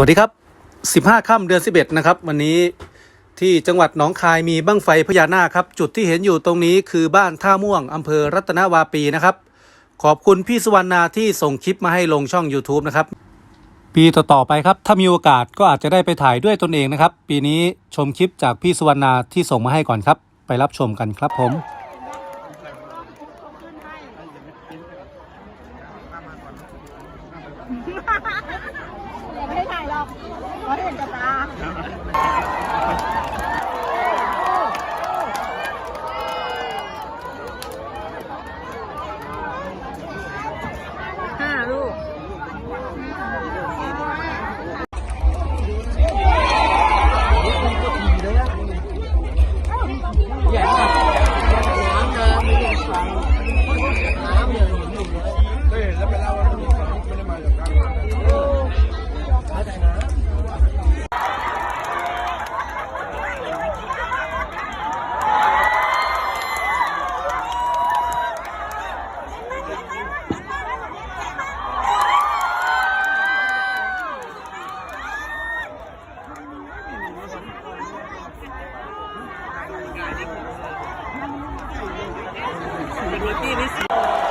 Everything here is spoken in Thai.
วัสดีครับ 15 ค่ำเดือน 11 นะครับ วันนี้ที่จังหวัดหนองคายมีบั้งไฟพญานาคครับ จุดที่เห็นอยู่ตรงนี้คือบ้านท่าม่วงอำเภอรัตนวาปีนะครับ ขอบคุณพี่สุวรรณาที่ส่งคลิปมาให้ลงช่อง YouTube นะครับ ปีต่อๆไปครับ ถ้ามีโอกาสก็อาจจะได้ไปถ่ายด้วยตนเองนะครับ ปีนี้ชมคลิปจากพี่สุวรรณาที่ส่งมาให้ก่อนครับ ไปรับชมกันครับผม ไม่ได้ถ่ายหร อกเพราะเห็นกับตา เ